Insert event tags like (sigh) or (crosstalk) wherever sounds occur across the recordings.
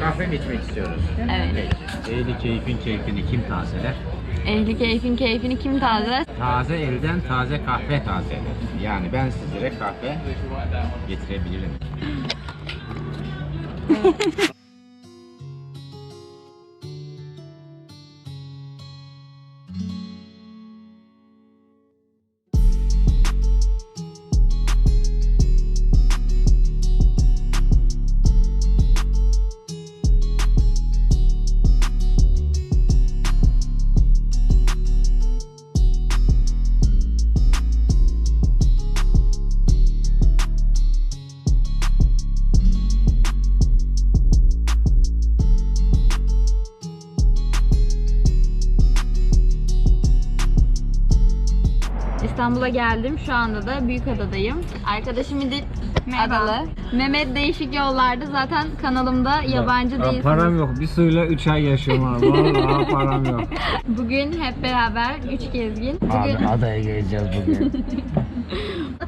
Kahve mi içmek istiyoruz? Evet. Ehli keyfin keyfini kim tazeler? Ehli keyfin keyfini kim tazeler? Taze elden taze kahve tazeler. Yani ben sizlere kahve getirebilirim. (laughs) İstanbul'a geldim. Şu anda da Büyükada'dayım. Arkadaşım İdil Merhaba. Adalı. Mehmet Değişik Yollar'da zaten kanalımda yabancı Ya değilsiniz. Param yok. Bir suyla 3 ay yaşıyorum abi. Vallahi param yok. Bugün hep beraber üç gezgin. Bugün Abi adaya geleceğiz bugün. (laughs)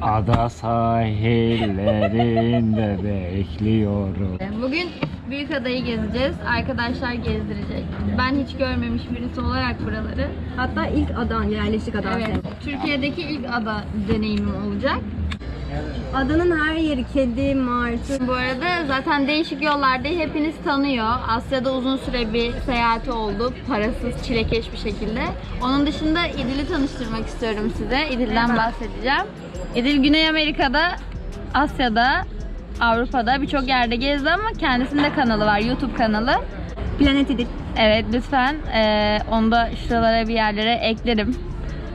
Ada sahillerinde bekliyorum. Bugün Büyükada'yı gezeceğiz. Arkadaşlar gezdirecek. Ben hiç görmemiş birisi olarak buraları. Hatta ilk adan, yerleşik adan Evet. Türkiye'deki ilk ada deneyimim olacak. Adanın her yeri kedi, martı. Bu arada zaten değişik yollarda hepiniz tanıyor. Asya'da uzun süre bir seyahati oldu. Parasız, çilekeş bir şekilde. Onun dışında İdil'i tanıştırmak istiyorum size. İdil'den bahsedeceğim. İdil Güney Amerika'da, Asya'da, Avrupa'da birçok yerde gezdi ama kendisinin de kanalı var. YouTube kanalı. Planet İdil. Evet lütfen eee onu da şuralara bir yerlere eklerim.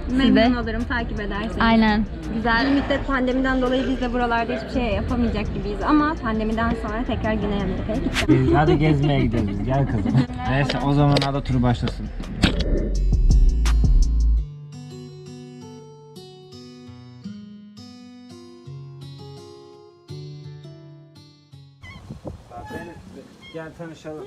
Siz de. Memnun olurum takip ederseniz. Aynen. Bir Güzel. müddet pandemiden dolayı biz de buralarda hiçbir şey yapamayacak gibiyiz ama pandemiden sonra tekrar Güney Amerika'ya gideceğim. Biz hadi gezmeye gidiyoruz biz. Gel kızım. (laughs) Neyse o zaman ada turu başlasın. Gel tanışalım.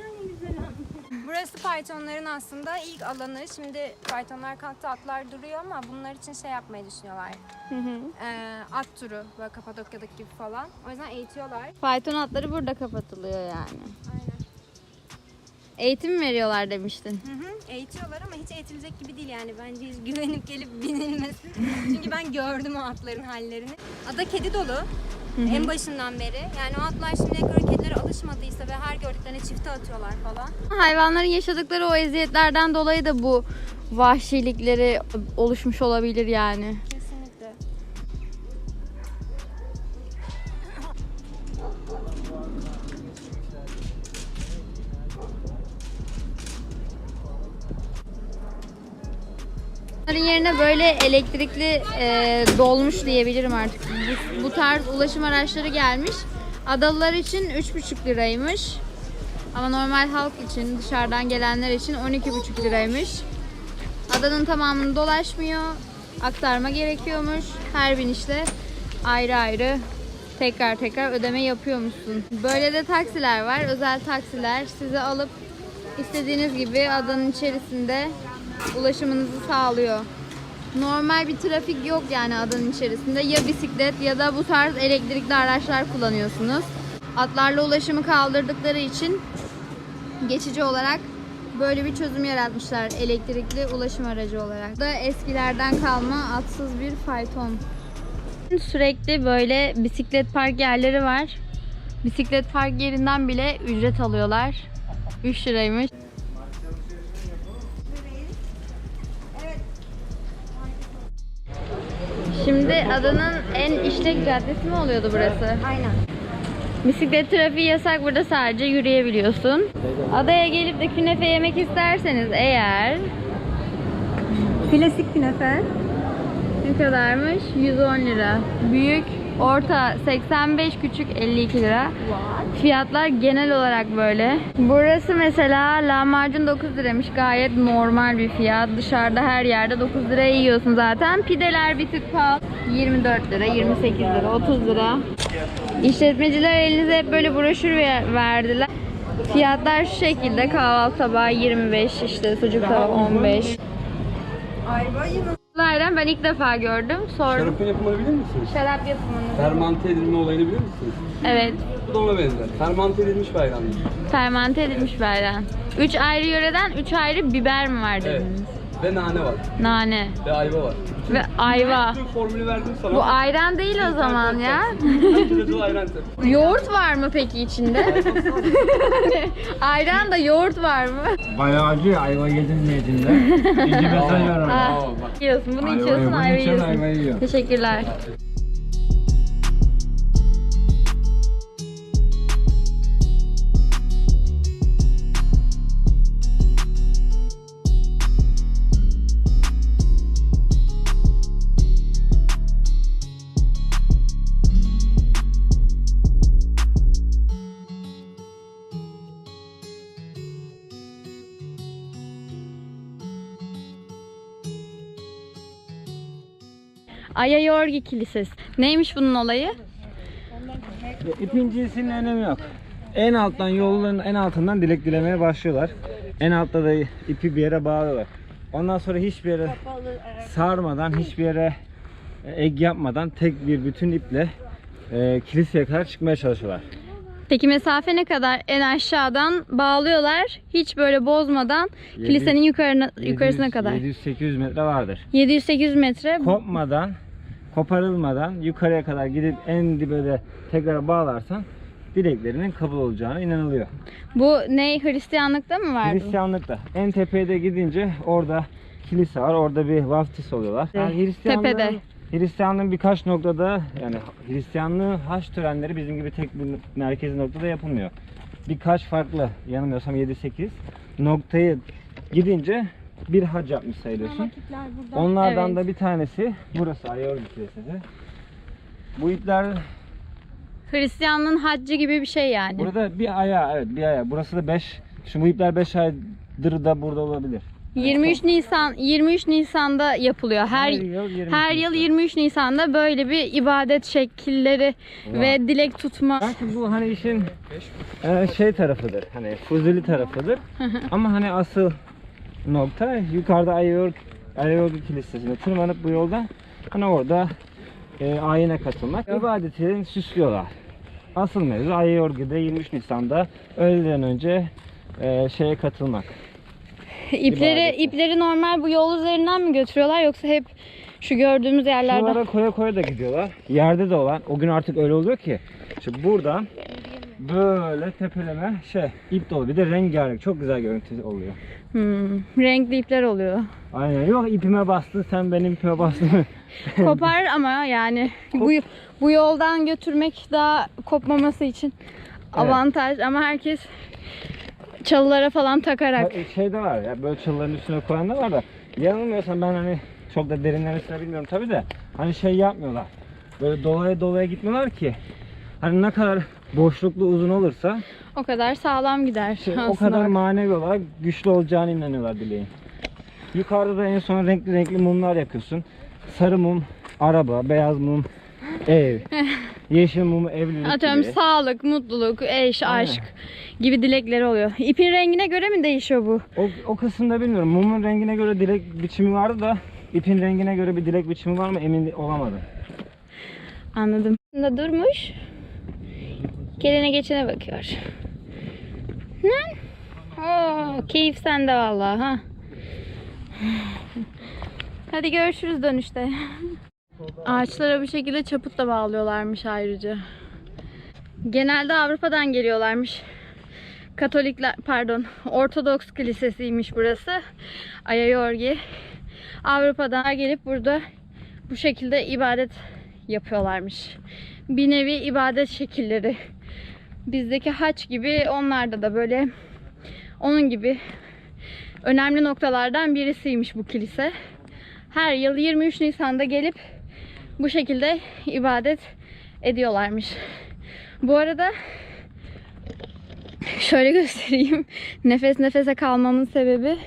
Burası faytonların aslında ilk alanı. Şimdi faytonlar kalktı, atlar duruyor ama bunlar için şey yapmayı düşünüyorlar. Ee, at turu, böyle Kapadokya'daki gibi falan. O yüzden eğitiyorlar. Fayton atları burada kapatılıyor yani. Aynen. Eğitim veriyorlar demiştin. Hı hı, eğitiyorlar ama hiç eğitilecek gibi değil yani. Bence hiç güvenip gelip binilmesin. Çünkü ben gördüm o atların hallerini. Ada kedi dolu. En başından beri. Yani o atlar şimdiye kadar kedilere alışmadıysa ve her gördüklerine çifte atıyorlar falan. Hayvanların yaşadıkları o eziyetlerden dolayı da bu vahşilikleri oluşmuş olabilir yani. Bunların yerine böyle elektrikli e, dolmuş diyebilirim artık. Bu, bu tarz ulaşım araçları gelmiş. Adalılar için 3,5 liraymış. Ama normal halk için, dışarıdan gelenler için 12,5 liraymış. Adanın tamamını dolaşmıyor. Aktarma gerekiyormuş. Her binişte ayrı ayrı tekrar tekrar ödeme yapıyormuşsun. Böyle de taksiler var. Özel taksiler sizi alıp istediğiniz gibi adanın içerisinde ulaşımınızı sağlıyor. Normal bir trafik yok yani adanın içerisinde. Ya bisiklet ya da bu tarz elektrikli araçlar kullanıyorsunuz. Atlarla ulaşımı kaldırdıkları için geçici olarak böyle bir çözüm yaratmışlar elektrikli ulaşım aracı olarak. Da eskilerden kalma atsız bir fayton. Sürekli böyle bisiklet park yerleri var. Bisiklet park yerinden bile ücret alıyorlar. 3 liraymış. Şimdi adanın en işlek caddesi mi oluyordu burası? Aynen. Bisiklet trafiği yasak burada sadece yürüyebiliyorsun. Adaya gelip de künefe yemek isterseniz eğer Klasik künefe. ne kadarmış? 110 lira. Büyük, orta 85, küçük 52 lira. Fiyatlar genel olarak böyle. Burası mesela lahmacun 9 liramış. Gayet normal bir fiyat. Dışarıda her yerde 9 liraya yiyorsun zaten. Pideler bir tık pahalı. 24 lira, 28 lira, 30 lira. İşletmeciler elinize hep böyle broşür ver- verdiler. Fiyatlar şu şekilde kahvaltı tabağı 25 işte sucuk tabağı 15. Bayram ben ilk defa gördüm. Sordum. Şarapın yapımını bilir misiniz? Şarap yapımını. Fermante edilme olayını bilir misiniz? Evet. Bu da ona benzer. Fermante edilmiş bayram. Fermente edilmiş bayram. Üç ayrı yöreden üç ayrı biber mi var Evet. Ve nane var. Nane Ve ayva var. ve ayva. Bütün formülü verdim sana. Bu ayran değil o zaman ya. Natural ayran. yoğurt var mı peki içinde? ayran (laughs) da yoğurt var mı? Bayağı acı ayva yedim niyetinde. İkinci (laughs) mesaj var Aa, bak. yiyorsun bunu içiyorsun ayva yiyorsun. Teşekkürler. Ayayorgi Kilisesi. Neymiş bunun olayı? İpin cinsinin önemi yok. En alttan yolların en altından dilek dilemeye başlıyorlar. En altta da ipi bir yere bağlıyorlar. Ondan sonra hiçbir yere sarmadan, hiçbir yere ek yapmadan tek bir bütün iple e, kiliseye kadar çıkmaya çalışıyorlar. Peki mesafe ne kadar? En aşağıdan bağlıyorlar. Hiç böyle bozmadan 700 kilisenin yukarına, yukarısına 700 kadar. 700-800 metre vardır. 700-800 metre. Kopmadan, koparılmadan yukarıya kadar gidip en dibe de tekrar bağlarsan dileklerinin kabul olacağına inanılıyor. Bu ne Hristiyanlıkta mı var? bu? Hristiyanlıkta en tepeye de gidince orada kilise var. Orada bir vaftiz oluyorlar. Yani Hristiyanlığın, Tepede. Hristiyanlığın birkaç noktada yani Hristiyanlığın haç törenleri bizim gibi tek bir merkezi noktada yapılmıyor. Birkaç farklı yanılmıyorsam 7-8 noktayı gidince bir hac yapmış sayılıyorsun. Onlardan Evet. da bir tanesi burası Ayayorgi Kilisesi. Bu ipler Hristiyanlığın haccı gibi bir şey yani. burada bir aya evet bir aya. Burası da 5. Şimdi bu ipler 5 aydır da burada olabilir. 23 Nisan 23 Nisan'da yapılıyor. Her yıl 23 her yıl Nisan. 23 Nisan'da böyle bir ibadet şekilleri ve dilek tutma. Belki bu hani işin e, şey tarafıdır. Hani fuzuli tarafıdır. Ama hani asıl nokta yukarıda Ayayork Ayayork Kilisesi'ne tırmanıp bu yolda hani orada e, ayine katılmak. İbadetlerini süslüyorlar. Asıl mevzu Ayayorgi'de 23 Nisan'da öğleden önce e, şeye katılmak. İpleri İbadeti. ipleri normal bu yol üzerinden mi götürüyorlar yoksa hep şu gördüğümüz yerlerde? Şuralara koya koya da gidiyorlar. Yerde de olan o gün artık öyle oluyor ki. İşte buradan böyle tepeleme şey ip dolu bir de rengarenk çok güzel görüntü oluyor. Hmm, renkli ipler oluyor. Aynen yok ipime bastın sen benim ipime bastın. (laughs) Kopar ama yani bu bu yoldan götürmek daha kopmaması için avantaj ama herkes çalılara falan takarak. şey de var ya böyle çalıların üstüne koyan da var da yanılmıyorsam ben hani çok da derinlemesine bilmiyorum tabi de hani şey yapmıyorlar. Böyle dolaya dolaya gitmiyorlar ki. Hani ne kadar boşluklu uzun olursa O kadar sağlam gider şey, o kadar manevi olarak güçlü olacağını inanıyorlar dileğin. Yukarıda da en son renkli renkli mumlar yakıyorsun. Sarı mum araba, beyaz mum ev, (laughs) yeşil mum evlilik Atıyorum gibi. sağlık, mutluluk, eş, Aynen. aşk gibi dilekleri oluyor. İpin rengine göre mi değişiyor bu? O, o kısımda bilmiyorum. Mumun rengine göre dilek biçimi vardı da ipin rengine göre bir dilek biçimi var mı emin olamadım. Anladım. Durmuş. Gelene geçene bakıyor. Ne? Oo, keyif sende vallahi ha. Hadi görüşürüz dönüşte. Ağaçlara bu şekilde çaput da bağlıyorlarmış ayrıca. Genelde Avrupa'dan geliyorlarmış. Katolikler, pardon, Ortodoks kilisesiymiş burası. Ayayorgi. Avrupa'dan gelip burada bu şekilde ibadet yapıyorlarmış. Bir nevi ibadet şekilleri. Bizdeki haç gibi onlarda da böyle onun gibi önemli noktalardan birisiymiş bu kilise. Her yıl 23 Nisan'da gelip bu şekilde ibadet ediyorlarmış. Bu arada şöyle (laughs) göstereyim. Nefes nefese kalmamın sebebi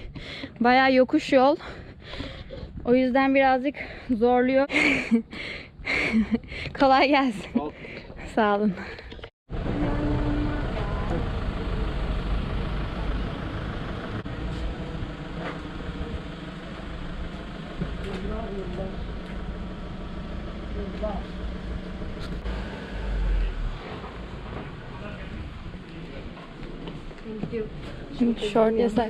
bayağı yokuş yol. O yüzden birazcık zorluyor. (laughs) Kolay gelsin. Sağ olun. Çünkü short yasak.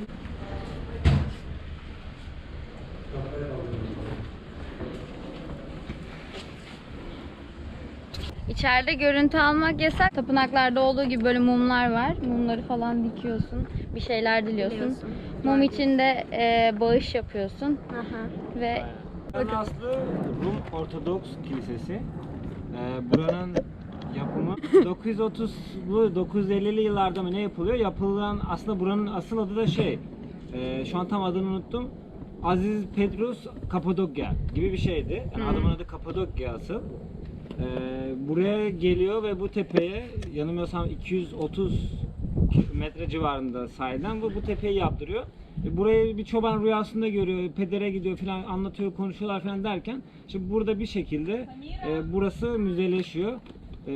İçeride görüntü almak yasak. Tapınaklarda olduğu gibi böyle mumlar var. Mumları falan dikiyorsun. Bir şeyler diliyorsun. Diliyorsun. Mum için de e, bağış yapıyorsun. Aha. Ve Buranın aslı Rum Ortodoks Kilisesi. Ee, buranın yapımı (laughs) 930'lu 950'li yıllarda mı ne yapılıyor? Yapılan aslında buranın asıl adı da şey. e, şu an tam adını unuttum. Aziz Petrus Kapadokya gibi bir şeydi. Yani adamın adı Kapadokya asıl. Ee, buraya geliyor ve bu tepeye yanılmıyorsam 230 metre civarında sahiden bu bu tepeyi yaptırıyor. E, Burayı bir çoban rüyasında görüyor, pedere gidiyor falan anlatıyor, konuşuyorlar falan derken işte burada bir şekilde e, burası müzeleşiyor. E,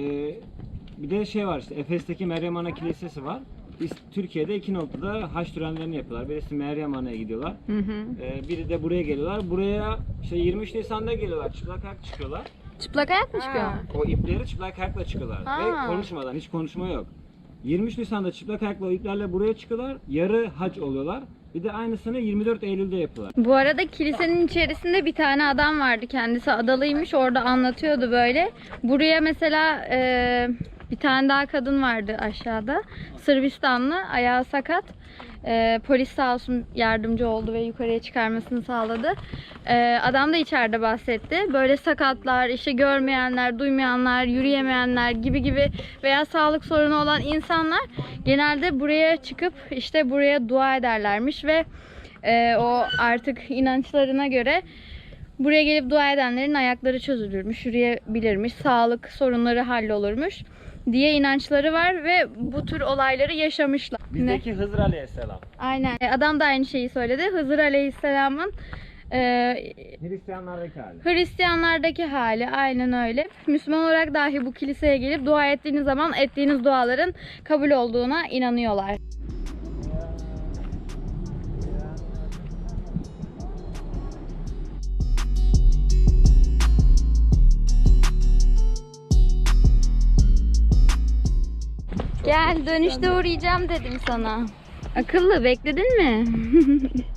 bir de şey var işte Efes'teki Meryem Ana Kilisesi var. Biz Türkiye'de iki noktada haç törenlerini yapıyorlar. Birisi Meryem Ana'ya gidiyorlar. E, biri de buraya geliyorlar. Buraya işte 23 Nisan'da geliyorlar. Çıplak ayak çıkıyorlar. çıplak ayak mı çıkıyor? O ipleri çıplak ayakla çıkıyorlar. Ha. Ve konuşmadan, hiç konuşma yok. 23 Nisan'da çıplak ayakla o iplerle buraya çıkıyorlar. Yarı hac oluyorlar. Bir de aynısını 24 Eylül'de yapıyorlar. Bu arada kilisenin içerisinde bir tane adam vardı. Kendisi adalıymış. Orada anlatıyordu böyle. Buraya mesela e, bir tane daha kadın vardı aşağıda. Sırbistanlı. Ayağı sakat. E, polis sağ olsun yardımcı oldu ve yukarıya çıkarmasını sağladı. E, adam da içeride bahsetti. Böyle sakatlar, işte görmeyenler, duymayanlar, yürüyemeyenler gibi gibi veya sağlık sorunu olan insanlar genelde buraya çıkıp işte buraya dua ederlermiş ve e, o artık inançlarına göre buraya gelip dua edenlerin ayakları çözülürmüş, yürüyebilirmiş, sağlık sorunları hallolurmuş diye inançları var ve bu tür olayları yaşamışlar. Ne? Bizdeki Hızır Aleyhisselam. Aynen. E, Adam da aynı şeyi söyledi. Hızır Aleyhisselam'ın e, Hristiyanlardaki hali. Hristiyanlardaki hali aynen öyle. Müslüman olarak dahi bu kiliseye gelip dua ettiğiniz zaman ettiğiniz duaların kabul olduğuna inanıyorlar. Gel dönüşte uğrayacağım dedim sana. Akıllı bekledin mi? (laughs)